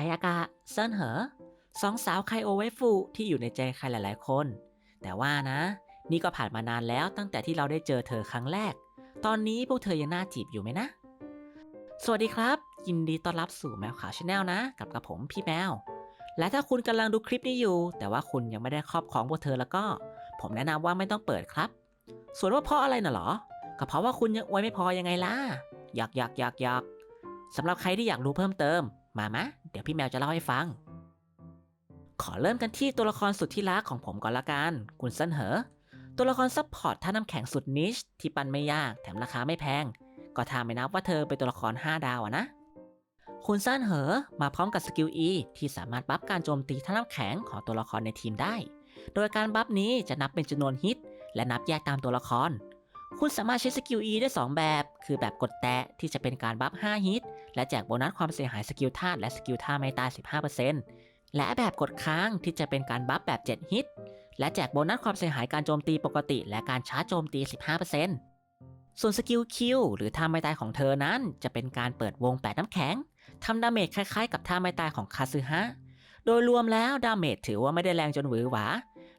อายากะเซินเหอสองสาวไคโอเวฟูที่อยู่ในใจใครหลาย ๆ คน แต่ว่านะ นี่ก็ผ่านมานานแล้วตั้งแต่ที่เราได้เจอเธอครั้งแรก ตอนนี้พวกเธอยังน่าจีบอยู่ไหมนะ สวัสดีครับ ยินดีต้อนรับสู่แมวขาวชาแนลนะ กับกระผมพี่แมว และถ้าคุณกำลังดูคลิปนี้อยู่ แต่ว่าคุณยังไม่ได้ครอบครองพวกเธอแล้วก็ ผมแนะนำว่าไม่ต้องเปิดครับ ส่วนว่าเพราะอะไรน่ะเหรอ ก็เพราะว่าคุณยังอวยไม่พอยังไงล่ะอยากอยากอยากอยากสำหรับใครที่อยากรู้เพิ่มเติม มามะ เดี๋ยวพี่แมวจะเล่าให้ฟัง ขอเริ่มกันที่ตัวละครสุดที่รักของผมก่อนละกัน คุณเซินเหอ ตัวละครซัพพอร์ตท่าน้ำแข็งสุดนิชที่ปันไม่ยากแถมราคาไม่แพง ก็ถ้าไม่นับว่าเธอเป็นตัวละคร 5 ดาวอะนะ คุณเซินเหอมาพร้อมกับสกิล E ที่สามารถบัฟการโจมตีท่าน้ำแข็งของตัวละครในทีมได้ โดยการบัฟนี้จะนับเป็นจำนวนฮิต และนับแยกตามตัวละคร คุณสามารถใช้สกิล E ได้ 2 แบบ คือแบบกดแตะที่จะเป็นการบัฟ5ฮิต และแจกโบนัสความเสียหายสกิลธาตุและสกิลท่าไม่ตาย 15%และแบบกดค้างที่จะเป็นการบัฟแบบ 7 ฮิต และแจกโบนัสความเสียหายการโจมตีปกติ และการชาร์จโจมตี 15%ส่วนสกิลคิวหรือท่าไม่ตายของเธอนั้นจะเป็นการเปิดวงแปดน้ำแข็งทำดาเมจคล้ายๆ กับท่าไม่ตายของคาซึฮะโดยรวมแล้วดาเมจถือว่าไม่ได้แรงจนหวือหวา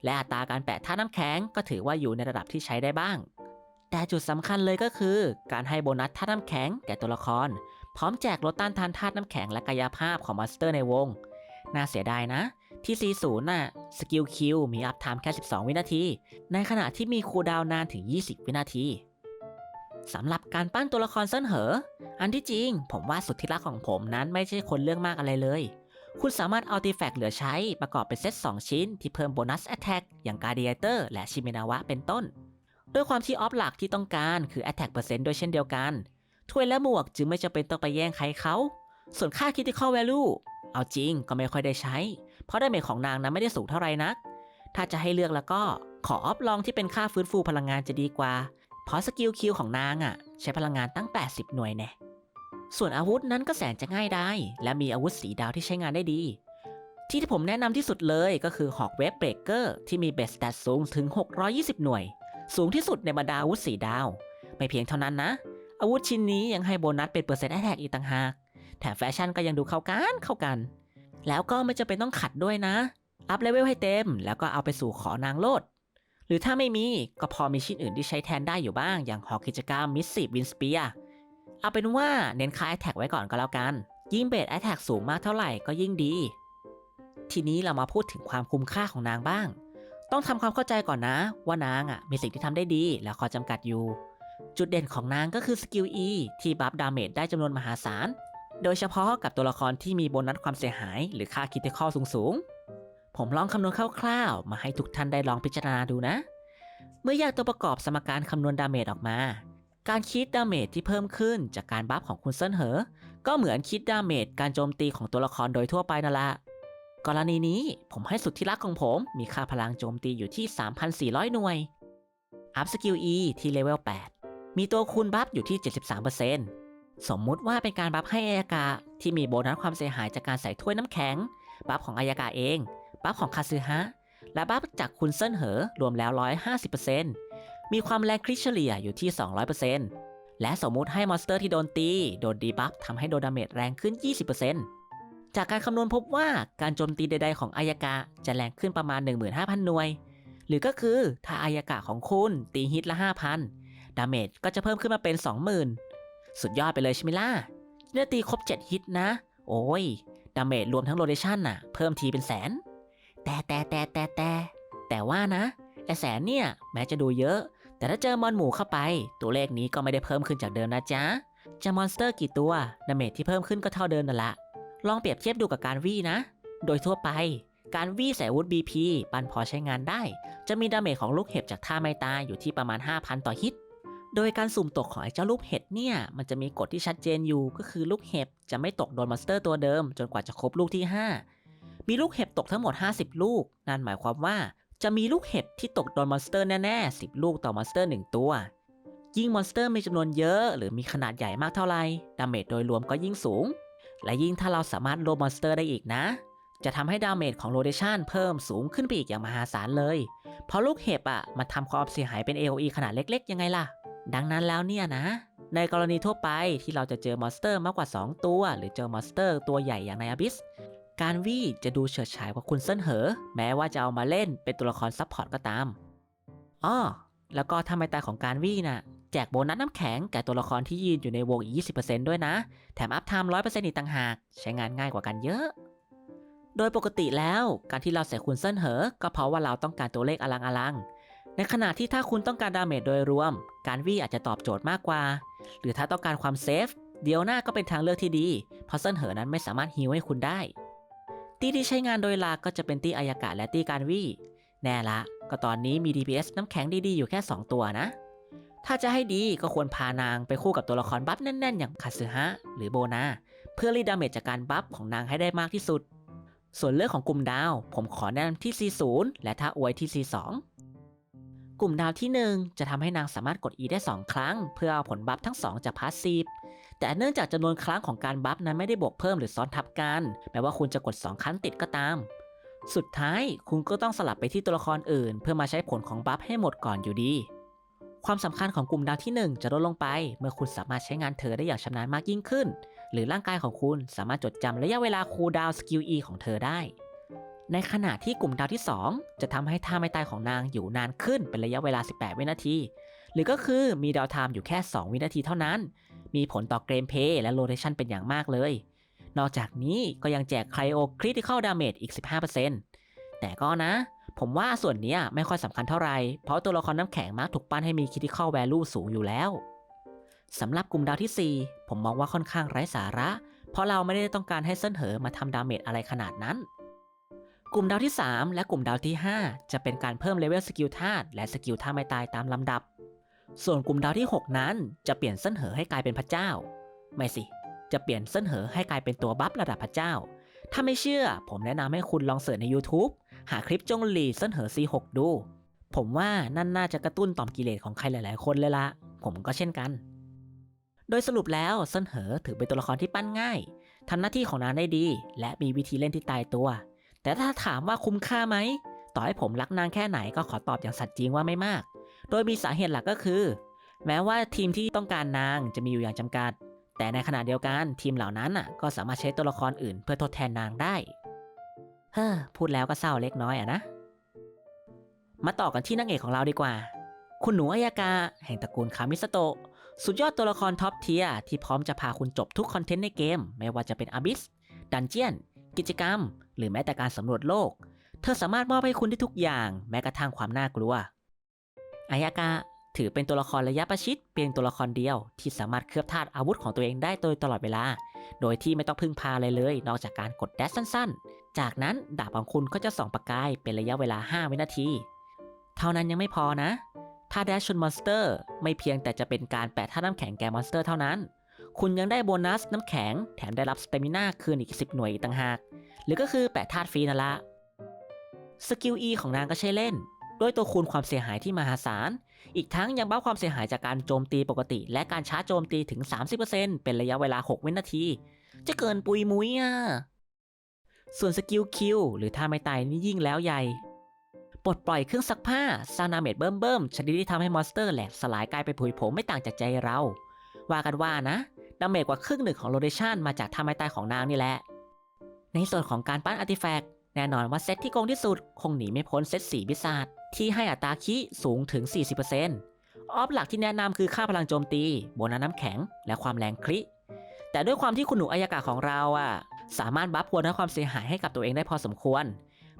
และอัตราการแปะท่าน้ำแข็งก็ถือว่าอยู่ในระดับที่ใช้ได้บ้าง แต่จุดสำคัญเลยก็คือ การให้โบนัสท่าน้ำแข็งแก่ตัวละคร พร้อมแจกลดต้านทานธาตุน้ำแข็งและกายภาพของมอนสเตอร์ในวง น่าเสียดายนะ ที่40น่ะสกิลคิวมีอัพไทม์แค่ 12 วินาที ในขณะที่มีคูลดาวนานถึง 20 วินาทีสำหรับการปั้นตัวละครเส้นเหอ อันที่จริง ผมว่าสุดที่รักของผมนั้นไม่ใช่คนเรื่องมากอะไรเลย คุณสามารถเอาตีแฟกเหลือใช้ประกอบเป็นเซต2 ชิ้นที่เพิ่มโบนัสแอ t แทกอย่างการ d ดี a เตอร์และชิเมนาวะเป็นต้น ด้วยความที่ออฟหลักที่ต้องการคือ Attack เปอร์เซ็นต์ด้วยเช่นเดียวกัน ถ้วยและหมวกจึงไม่จำเป็นต้องไปแย่งใครเขา ส่วนค่า Critical Value เอาจริงก็ไม่ค่อยได้ใช้ เพราะไดาเมจของนางนั้นไม่ได้สูงเท่าไหร่นัก ถ้าจะให้เลือกแล้วก็ขอออฟลองที่เป็นค่าฟื้นฟูพลังงานจะดีกว่า เพราะสกิลคิวของนางอะ ใช้พลังงานตั้ง 80 หน่วยแน่ส่วนอาวุธนั้นก็แสนจะง่ายได้ และมีอาวุธสีดาวที่ใช้งานได้ดี ที่ที่ผมแนะนำที่สุดเลยก็คือหอกเวฟเบรกเกอร์ที่มีเบสส t ตสูงถึง 620 หน่วย สูงที่สุดในบรรดาอาวุธสีดาว ไม่เพียงเท่านั้นนะ อาวุธชิ้นนี้ยังให้โบนัสเป็นเปอร์เซ็นต์แอ t แทกอีกต่างหาก แถมแฟชั่นก็ยังดูเข้ากันเข้ากัน แล้วก็ไม่จำเป็นต้องขัดด้วยนะ อัพเลเวลให้เต็ม แล้วก็เอาไปสู่ขอนางโลด หรือถ้าไม่มีก็พอมีชิ้นอื่นที่ใช้แทนได้อยู่บ้าง อย่างหอกิจกรรมมิสซีวินสเปียเอาเป็นว่าเน้นค่าแอ t แทกไว้ก่อนก็แล้วกัน ยิ่งเบสแอ t แทกสูงมากเท่าไหร่ก็ยิ่งดี ทีนี้เรามาพูดถึงความคุ้มค่าของนางบ้าง ต้องทำความเข้าใจก่อนนะว่านางอะมีสิ่งที่ทำได้ดีและข้อจำกัดอยู่ จุดเด่นของนางก็คือสกิล E ที่บัฟดาเมจได้จำนวนมหาศาล โดยเฉพาะกับตัวละครที่มีโบนัสความเสียหาย หรือค่าคิดคอสูงสูงๆผมลองคำนวณคร่าวๆ มาให้ทุกท่านได้ลองพิจารณาดูนะ เมื่อแยกตัวประกอบสมการคำนวณดาเมจออกมา การคิดดาเมจที่เพิ่มขึ้นจากการบัฟของคุณเซินเหอ ก็เหมือนคิดดาเมจการโจมตีของตัวละครโดยทั่วไปนั่นแหละ กรณีนี้ผมให้สุดที่รักของผมมีค่าพลังโจมตีอยู่ที่ 3,400 หน่วย อัพสกิล E ที่เลเวล 8 มีตัวคูณบัฟอยู่ที่ 73%สมมุติว่าเป็นการบัฟให้อายากาที่มีโบนัสความเสียหายจากการใส่ถ้วยน้ำแข็ง บัฟของอายากาเอง บัฟของคาซึฮะ และบัฟจากคุณเซินเหอ รวมแล้ว 150%มีความแรงคริสเฉลี่ยอยู่ที่ 200%และสมมุติให้มอนสเตอร์ที่โดนตี โดนดีบัฟทำให้โดนดาเมจแรงขึ้น 20% จากการคำนวณพบว่าการโจมตีใด ๆ ของอายากาจะแรงขึ้นประมาณ 15,000 หน่วย หรือก็คือถ้าอายากาของคุณตีฮิตละ 5,000 ดาเมจก็จะเพิ่มขึ้นมาเป็น 20,000 สุดยอดไปเลยใช่ไหมล่ะเนื้อตีครบ 7 ฮิตนะ โอ้ย ดาเมจรวมทั้งโรเดชันน่ะ เพิ่มทีเป็นแสน แต่แต่แต่แต่แต่แต่ว่านะไอแสนเนี่ยแม้จะดูเยอะ แต่ถ้าเจอมอนหมูเข้าไป ตัวเลขนี้ก็ไม่ได้เพิ่มขึ้นจากเดิมนะจ๊ะจะมอนสเตอร์กี่ตัวดาเมจที่เพิ่มขึ้นก็เท่าเดิมนั่นแหละ ลองเปรียบเทียบดูกับการวี่นะ โดยทั่วไป การวี่ใส่อาวุธ BP ปันพอใช้งานได้ จะมีดาเมจของลูกเห็บจากท่าไม้ตายอยู่ที่ประมาณ 5,000 ต่อฮิต โดยการสุ่มตกของไอ้เจ้าลูกเห็ดเนี่ย มันจะมีกฎที่ชัดเจนอยู่ ก็คือลูกเห็บจะไม่ตกโดนมอนสเตอร์ตัวเดิม จนกว่าจะครบลูกที่ 5 มีลูกเห็บตกทั้งหมด 50 ลูก นั่นหมายความว่า จะมีลูกเห็บที่ตกโดนมอนสเตอร์แน่ๆ 10 ลูกต่อมอนสเตอร์ 1 ตัวยิ่งมอนสเตอร์มีจำนวนเยอะ หรือมีขนาดใหญ่มากเท่าไหร่ดาเมจโดยรวมก็ยิ่งสูง และยิ่งถ้าเราสามารถโลมอนสเตอร์ได้อีกนะ จะทำให้ดาเมจของโรเดชันเพิ่มสูงขึ้นไปอีกอย่างมหาศาลเลย เพราะลูกเห็บอะมันทำความเสียหายเป็น AOE ขนาดเล็กๆ ยังไงล่ะ ดังนั้นแล้วเนี่ยนะ ในกรณีทั่วไปที่เราจะเจอมอนสเตอร์มากกว่า 2 ตัว หรือเจอมอนสเตอร์ตัวใหญ่อย่างในอบิสการวี่จะดูเฉิดฉายกว่าคุณเซินเหอ แม้ว่าจะเอามาเล่นเป็นตัวละครซับพอร์ตก็ตามอ้อแล้วก็ทำไมตายของการวี่น่ะ แจกโบนัสน้ำแข็งแก่ตัวละครที่ยืนอยู่ในวงอีก 20%ด้วยนะ แถมอัพไทม์100%อีกต่างหาก ใช้งานง่ายกว่ากันเยอะ โดยปกติแล้วการที่เราใส่คุณเซินเหอ ก็เพราะว่าเราต้องการตัวเลขอลังอลัง ในขณะที่ถ้าคุณต้องการดาเมจโดยรวม การวี่อาจจะตอบโจทย์มากกว่า หรือถ้าต้องการความเซฟ เดียวหน้าก็เป็นทางเลือกที่ดี เพราะเซินเหอนั้นไม่สามารถฮิวให้คุณได้ ตีที่ใช้งานโดยหลักก็จะเป็นตีอายากะและตีการวี่แน่ละ ก็ตอนนี้มี DPS น้ำแข็งดีๆอยู่แค่ 2 ตัวนะ ถ้าจะให้ดีก็ควรพานางไปคู่กับตัวละครบัฟแน่นๆ อย่างคาซึฮะหรือโบนา เพื่อรีดดาเมจจากการบัฟของนางให้ได้มากที่สุด ส่วนเรื่องของกลุ่มดาว ผมขอแนะนำที่ C0 และถ้าอวยที่ C2 กลุ่มดาวที่ 1 จะทำให้นางสามารถกด E ได้ 2 ครั้ง เพื่อเอาผลบัฟทั้ง 2 จากพาสซีฟแต่เนื่องจากจำนวนครั้งของการบัฟนั้นไม่ได้บวกเพิ่มหรือซ้อนทับกัน แม้ว่าคุณจะกด 2 ครั้งติดก็ตาม สุดท้ายคุณก็ต้องสลับไปที่ตัวละครอื่น เพื่อมาใช้ผลของบัฟให้หมดก่อนอยู่ดี ความสำคัญของกลุ่มดาวที่ 1 จะลดลงไป เมื่อคุณสามารถใช้งานเธอได้อย่างชำนาญมากยิ่งขึ้น หรือร่างกายของคุณสามารถจดจำระยะเวลาคูลดาวสกิล E ของเธอได้ ในขณะที่กลุ่มดาวที่ 2 จะทำให้ท่าไม่ตายของนางอยู่นานขึ้นเป็นระยะเวลา 18 วินาที หรือก็คือมีดาวไทม์อยู่แค่ 2 วินาทีเท่านั้น มีผลต่อเกมเพย์และโรเทชันเป็นอย่างมากเลย นอกจากนี้ก็ยังแจกไคลโอคริติคอลดาเมจอีก 15%แต่ก็นะ ผมว่าส่วนนี้ไม่ค่อยสำคัญเท่าไหร่เพราะตัวละครน้ำแข็งมักถูกปั้นให้มีคริติคอลแวลูสูงอยู่แล้วสำหรับกลุ่มดาวที่ 4 ผมมองว่าค่อนข้างไร้สาระ เพราะเราไม่ได้ต้องการให้เส้นเหอมาทำดาเมจอะไรขนาดนั้น กลุ่มดาวที่ 3 และกลุ่มดาวที่ 5 จะเป็นการเพิ่มเลเวลสกิลธาตุและสกิลท่าไม่ตายตามลำดับ ส่วนกลุ่มดาวที่ 6 นั้น จะเปลี่ยนเส้นเหอให้กลายเป็นพระเจ้า ไม่สิ จะเปลี่ยนเส้นเหอให้กลายเป็นตัวบัฟระดับพระเจ้า ถ้าไม่เชื่อ ผมแนะนำให้คุณลองเสิร์ชใน YouTube หาคลิปจงหลีเส้นเหอ C6 ดู ผมว่านั่นน่าจะกระตุ้นต่อมกิเลสของใครหลาย ๆ คนเลยละ ผมก็เช่นกัน โดยสรุปแล้วเส้นเหอถือเป็นตัวละครที่ปั้นง่ายทำหน้าที่ของนางได้ดี และมีวิธีเล่นที่ตายตัว แต่ถ้าถามว่าคุ้มค่าไหมต่อให้ผมรักนางแค่ไหนก็ขอตอบอย่างสัตย์จริงว่าไม่มาก โดยมีสาเหตุหลักก็คือ แม้ว่าทีมที่ต้องการนางจะมีอยู่อย่างจำกัด แต่ในขณะเดียวกันทีมเหล่านั้นก็สามารถใช้ตัวละครอื่นเพื่อทดแทนนางได้ เฮ้อพูดแล้วก็เศร้าเล็กน้อยอะนะ มาต่อกันที่นางเอกของเราดีกว่า คุณหนูอายากา แห่งตระกูลคามิสโตะสุดยอดตัวละครท็อปเทียที่พร้อมจะพาคุณจบทุกคอนเทนต์ในเกม ไม่ว่าจะเป็นอ b บิสดันเจียน กิจกรรม หรือแม้แต่การสำรวจโลก เธอสามารถมอบให้คุณได้ทุกอย่าง แม้กระทั่งความน่ากลัวอายากาถือเป็นตัวละครระยะประชิดเพียงตัวละครเดียว ที่สามารถเคลือบธาตุอาวุธของตัวเองได้โดยตลอดเวลา โดยที่ไม่ต้องพึ่งพาอะไรเลย นอกจากการกดแดชสั้นๆ จากนั้นดาบของคุณก็จะส่องประกายเป็นระยะเวลา 5 วินาที เท่านั้นยังไม่พอนะ ถ้าแดชชนมอนสเตอร์ไม่เพียงแต่จะเป็นการแปะท่าน้ำแข็งแก่มอนสเตอร์เท่านั้น คุณยังได้โบนัสน้ำแข็งแถมได้รับสเตมิน่าคืนอีก 10 หน่วยต่างหาก หรือก็คือแปะธาตุฟรีนั่นละสกิล E ของนางก็ใช้เล่น ด้วยตัวคูณความเสียหายที่มหาศาล อีกทั้งยังบัฟความเสียหายจากการโจมตีปกติ และการชาร์จโจมตีถึง 30%เป็นระยะเวลา 6 วินาที จะเกินปุยมุ้ยอะ ส่วนสกิลคิวหรือท่าไม่ตายนี่ยิ่งแล้วใหญ่ ปลดปล่อยเครื่องซักผ้าซานาเมดเบิ่มเบิ่มชนิดที่ทำให้มอนสเตอร์แหลกสลายกลายเป็นผุยผงไม่ต่างจากใจเรา ว่ากันว่านะดาเมจกว่าครึ่งหนึ่งของโรเดชันมาจากท่าไม่ตายของนางนี่แหละ ในส่วนของการปั้นอาร์ติแฟกต์แน่นอนว่าเซตที่โกงที่สุดคงหนีไม่พ้นเซตสีพิศาจที่ให้อัตราคิสูงถึง 40%ออฟหลักที่แนะนำคือค่าพลังโจมตี โบนัสน้ำแข็ง และความแรงคริแต่ด้วยความที่คุณหนูอายากาของเราอะ สามารถบัฟพวนให้ความเสียหายให้กับตัวเองได้พอสมควร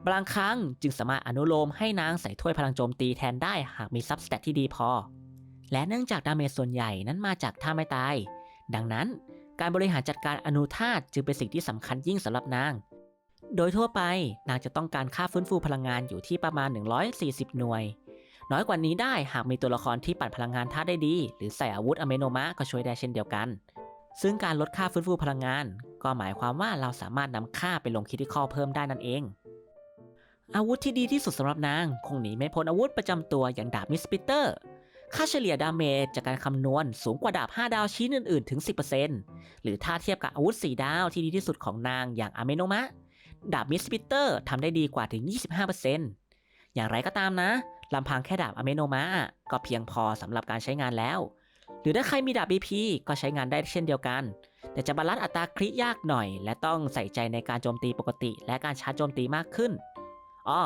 บางครั้งจึงสามารถอนุโลมให้นางใส่ถ้วยพลังโจมตีแทนได้หากมีซับสแตทที่ดีพอ และเนื่องจากดาเมจส่วนใหญ่นั้นมาจากท่าไม่ตาย ดังนั้นการบริหารจัดการอนุธาตุจึงเป็นสิ่งที่สำคัญยิ่งสำหรับนาง โดยทั่วไปนางจะต้องการค่าฟื้นฟูพลังงานอยู่ที่ประมาณ 140 หน่วย น้อยกว่านี้ได้หากมีตัวละครที่ปั่นพลังงานธาตุได้ดี หรือใส่อาวุธอเมโนมะก็ช่วยได้เช่นเดียวกัน ซึ่งการลดค่าฟื้นฟูพลังงาน ก็หมายความว่าเราสามารถนำค่าไปลงคิดที่ข้อเพิ่มได้นั่นเอง อาวุธที่ดีที่สุดสำหรับนาง คงหนีไม่พ้นอาวุธประจำตัวอย่างดาบมิสปิเตอร์ ค่าเฉลี่ยดาเมจจากการคำนวณสูงกว่าดาบ 5 ดาวชิ้นอื่น ๆ ถึง 10%หรือถ้าเทียบกับอาวุธ 4 ดาวที่ดีที่สุดของนางอย่างอเมโนมะ ดาบมิสปิเตอร์ทำได้ดีกว่าถึง 25%อย่างไรก็ตามนะลำพังแค่ดาบอเมโนมะก็เพียงพอสำหรับการใช้งานแล้ว หรือถ้าใครมีดาบ BP ก็ใช้งานได้เช่นเดียวกัน แต่จะบาลานซ์อัตราคริยากหน่อย และต้องใส่ใจในการโจมตีปกติ และการชาร์จโจมตีมากขึ้นอ้อ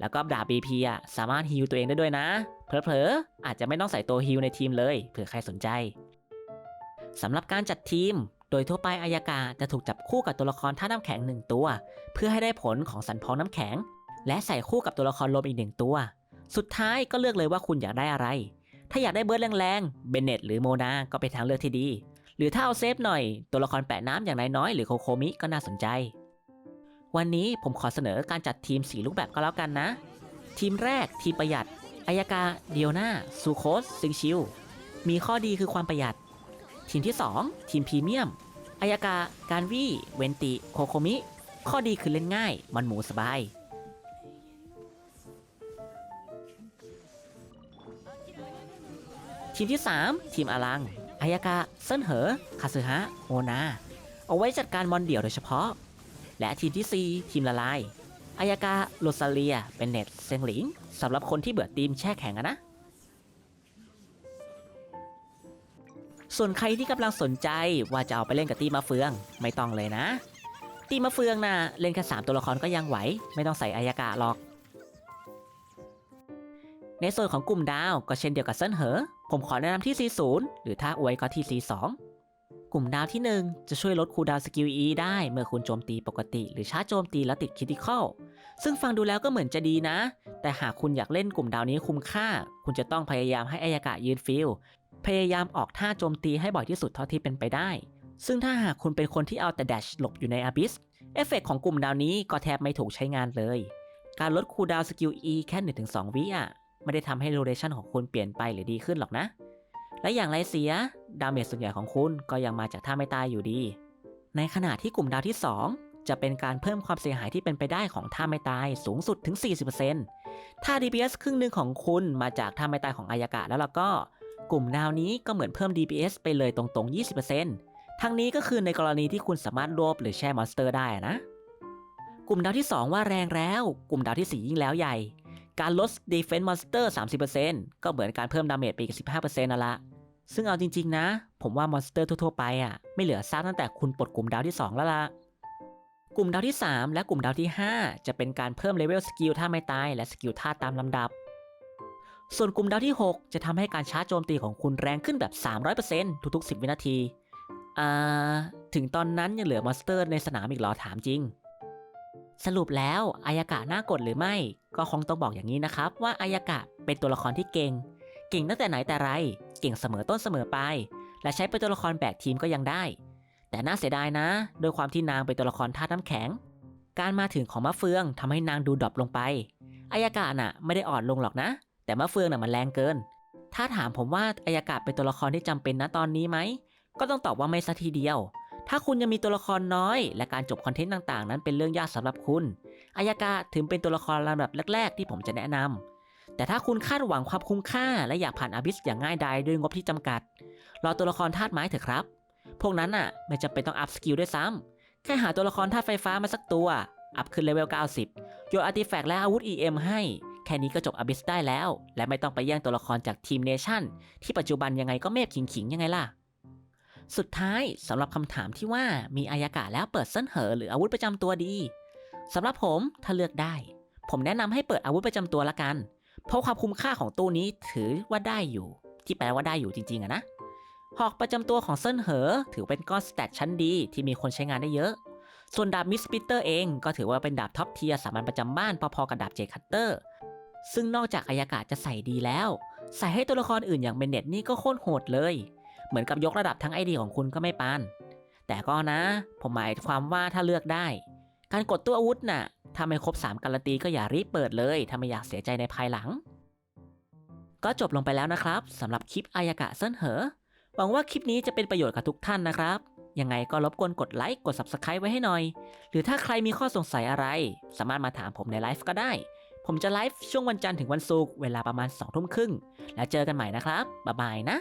แล้วก็ดาบ BP อะสามารถฮิลตัวเองได้ด้วยนะเผลอๆ อาจจะไม่ต้องใส่ตัวฮิลในทีมเลยเผื่อใครสนใจสำหรับการจัดทีม โดยทั่วไปอายากาจะถูกจับคู่กับตัวละครท่าน้ำแข็งหนึ่งตัว เพื่อให้ได้ผลของสันพองน้ำแข็ง และใส่คู่กับตัวละครลมอีกหนึ่งตัว สุดท้ายก็เลือกเลยว่าคุณอยากได้อะไร ถ้าอยากได้เบิร์ดแรงๆ เบนเนตหรือโมนา ก็เป็นทางเลือกที่ดี หรือถ้าเอาเซฟหน่อย ตัวละครแปะน้ำอย่างนายน้อยหรือโคโคมิก็น่าสนใจ วันนี้ผมขอเสนอการจัดทีม 4 รูปแบบก็แล้วกันนะ ทีมแรกทีมประหยัดอายากาเดียวนาซูโคสซิงชิวมีข้อดีคือความประหยัด ทีมที่ 2 ทีมพรีเมียมอายากาการวีเวนติโคโคมิ ข้อดีคือเล่นง่าย มันหมูสบายทีมที่ 3 ทีมอลัง อายากาเซินเหอคาซึฮะโมนา เอาไว้จัดการมอนเดี่ยวโดยเฉพาะ และทีมที่ 4 ทีมละลายอายากาโรซาเลีย เป็นเน็ตเซงหลิงสำหรับคนที่เบื่อทีมแช่แข็งอะนะ ส่วนใครที่กำลังสนใจว่าจะเอาไปเล่นกับตีมะเฟือง ไม่ต้องเลยนะ ตีมะเฟืองนะ่ะเล่นแค่สามตัวละครก็ยังไหว ไม่ต้องใส่อายากาหรอก ในส่วนของกลุ่มดาวก็เช่นเดียวกับเส้นเหอ ผมขอแนะนำที่ C0 หรือถ้าอวยก็ที่ C2 กลุ่มดาวที่ 1 จะช่วยลดคูดาวสกิล E ได้เมื่อคุณโจมตีปกติ หรือชาร์จโจมตีแล้วติดคริติคอลซึ่งฟังดูแล้วก็เหมือนจะดีนะ แต่หากคุณอยากเล่นกลุ่มดาวนี้คุ้มค่า คุณจะต้องพยายามให้อายากะยืนฟิลพยายามออกท่าโจมตีให้บ่อยที่สุดเท่าที่เป็นไปได้ ซึ่งถ้าหากคุณเป็นคนที่เอาแต่แดชหลบอยู่ในอาบิสเอฟเฟกของกลุ่มดาวนี้ก็แทบไม่ถูกใช้งานเลย การลดคูดาวสกิล E แค่ 1-2 วิอะ ไม่ได้ทำให้โรเ t ชันของคุณเปลี่ยนไปหรือดีขึ้นหรอกนะ และอย่างไรเสีย ดาเมจส่วนใหญ่ของคุณก็ยังมาจากท่าไม่ตายอยู่ดี ในขณะที่กลุ่มดาวที่ 2 จะเป็นการเพิ่มความเสียหายที่เป็นไปได้ของท่าไม่ตายสูงสุดถึง 40%ถ้า DPS ครึ่งหนึ่งของคุณมาจากท่าไม่ตายของอายากะแล้วล่ะก็ กลุ่มดาวนี้ก็เหมือนเพิ่ม DPS ไปเลยตรงๆ 20%ทั้งนี้ก็คือในกรณีที่คุณสามารถรวบหรือแช่มอนสเตอร์ได้นะกลุ่มดาวที่ 2 ว่าแรงแล้ว กลุ่มดาวที่ 4 ยิ่งแล้วใหญ่ การลด Defense Monster 30%ก็เหมือนการเพิ่มดาเมจไปอีก 15%นั่นละ ซึ่งเอาจริงๆนะ ผมว่ามอนสเตอร์ทั่วๆไปอะไม่เหลือซากตั้งแต่คุณปลดกลุ่มดาวที่ 2 แล้วละกลุ่มดาวที่ 3 และกลุ่มดาวที่ 5 จะเป็นการเพิ่มเลเวลสกิลท่าไม่ตายและสกิลท่าตามลำดับ ส่วนกลุ่มดาวที่ 6 จะทำให้การชาร์จโจมตีของคุณแรงขึ้นแบบ 300%ทุกๆ 10 วินาที อ่า ถึงตอนนั้นยังเหลือมอนสเตอร์ในสนามอีกหรอถามจริง สรุปแล้วอายากะน่ากดหรือไม่ ก็คงต้องบอกอย่างนี้นะครับ ว่าอายากะเป็นตัวละครที่เก่ง เก่งตั้งแต่ไหนแต่ไร เก่งเสมอต้นเสมอปลายและใช้เป็นตัวละครแบกทีมก็ยังได้ แต่น่าเสียดายนะ โดยความที่นางเป็นตัวละครธาตุน้ำแข็ง การมาถึงของมะเฟืองทำให้นางดูดรอปลงไปอายากะน่ะไม่ได้อ่อนลงหรอกนะ แต่มะเฟืองน่ะมันแรงเกิน ถ้าถามผมว่าอายากะเป็นตัวละครที่จำเป็นนะตอนนี้ไหมก็ต้องตอบว่าไม่สัทีเดียว ถ้าคุณยังมีตัวละครน้อย และการจบคอนเทนต์ต่างๆ นั้นเป็นเรื่องยากสำหรับคุณ อายากะถึงเป็นตัวละครลำดับแรก ๆ ที่ผมจะแนะนำแต่ถ้าคุณคาดหวังความคุ้มค่า และอยากผ่านอาบิสอย่างง่ายดายด้วยงบที่จำกัด รอตัวละครธาตุไม้เถอะครับ พวกนั้นน่ะไม่จำเป็นต้องอัพสกิลด้วยซ้ำแค่หาตัวละครธาตุไฟฟ้ามาสักตัว อัพขึ้นเลเวล 90 โยนอาร์ติแฟกต์และอาวุธ EM ให้แค่นี้ก็จบอาบิสได้แล้ว และไม่ต้องไปแย่งตัวละครจากทีมเนชั่นที่ปัจจุบันยังไงก็เมฟขิงๆ ยังไงล่ะ สุดท้ายสำหรับคำถามที่ว่ามีอายากะแล้วเปิดเส้นเหอหรืออาวุธประจำตัวดีสำหรับผมถ้าเลือกได้ ผมแนะนำให้เปิดอาวุธประจำตัวละกัน เพราะความคุ้มค่าของตู้นี้ถือว่าได้อยู่ ที่แปลว่าได้อยู่จริงๆอะนะหอกประจำตัวของเซินเหอ ถือเป็นก้อนสแตทชั้นดีที่มีคนใช้งานได้เยอะ ส่วนดาบมิสปิเตอร์เองก็ถือว่าเป็นดาบท็อปเทียร์สามัญประจำบ้านพอๆกับดาบเจคัตเตอร์ ซึ่งนอกจากอายากาศจะใส่ดีแล้ว ใส่ให้ตัวละครอื่นอย่างเบนเน็ตนี่ก็โคตรโหดเลย เหมือนกับยกระดับทั้งไอเดียของคุณก็ไม่ปาน แต่ก็นะ ผมหมายความว่าถ้าเลือกได้ การกดตัวอาวุธน่ะถ้าไม่ครบ 3 การันตีก็อย่ารีบเปิดเลยถ้าไม่อยากเสียใจในภายหลัง ก็จบลงไปแล้วนะครับสำหรับคลิปอายากะเซินเหอหวังว่าคลิปนี้จะเป็นประโยชน์กับทุกท่านนะครับยังไงก็รบกวนกดไลค์กด Subscribe ไว้ให้หน่อย หรือถ้าใครมีข้อสงสัยอะไร สามารถมาถามผมในไลฟ์ก็ได้ ผมจะไลฟ์ช่วงวันจันทร์ถึงวันศุกร์เวลาประมาณ2ทุ่มครึ่ง แล้วเจอกันใหม่นะครับ บ๊ายบายนะ